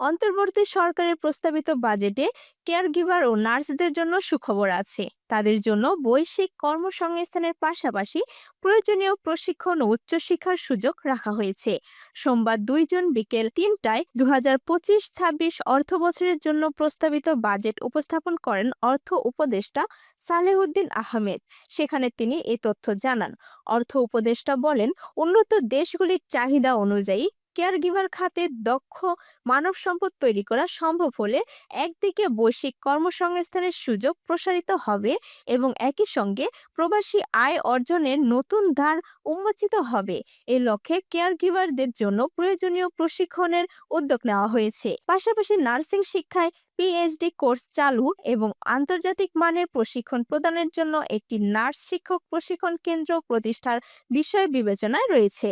অন্তর্বর্তী সরকারের প্রস্তাবিত বাজেটে কেয়ারগিভার ও নার্সদের জন্য সুখবর আছে। তাদের জন্য বৈশ্বিক কর্মসংস্থানের পাশাপাশি প্রয়োজনীয় প্রশিক্ষণ ও উচ্চশিক্ষার সুযোগ রাখা হয়েছে। সোমবার দুই জুন বিকেল তিনটায় দু হাজার পঁচিশ ছাব্বিশ অর্থ বছরের জন্য প্রস্তাবিত বাজেট উপস্থাপন করেন অর্থ উপদেষ্টা সালেহুদ্দিন আহমেদ। সেখানে তিনি এ তথ্য জানান। অর্থ উপদেষ্টা বলেন, উন্নত দেশগুলির চাহিদা অনুযায়ী কেয়ারগিভার খাতে দক্ষ মানব সম্পদ তৈরি করা সম্ভব হলে একদিকে বৈশ্বিক কর্মসংস্থানের সুযোগ প্রসারিত হবে এবং একই সঙ্গে প্রবাসী আয় অর্জনের নতুন ধার উন্মোচিত হবে। এ লক্ষ্যে কেয়ারগিভারদের জন্য প্রয়োজনীয় প্রশিক্ষণের উদ্যোগ নেওয়া হয়েছে। পাশাপাশি নার্সিং শিক্ষায় পিএইচডি কোর্স চালু এবং আন্তর্জাতিক মানের প্রশিক্ষণ প্রদানের জন্য একটি নার্স শিক্ষক প্রশিক্ষণ কেন্দ্র প্রতিষ্ঠার বিষয় বিবেচনায় রয়েছে।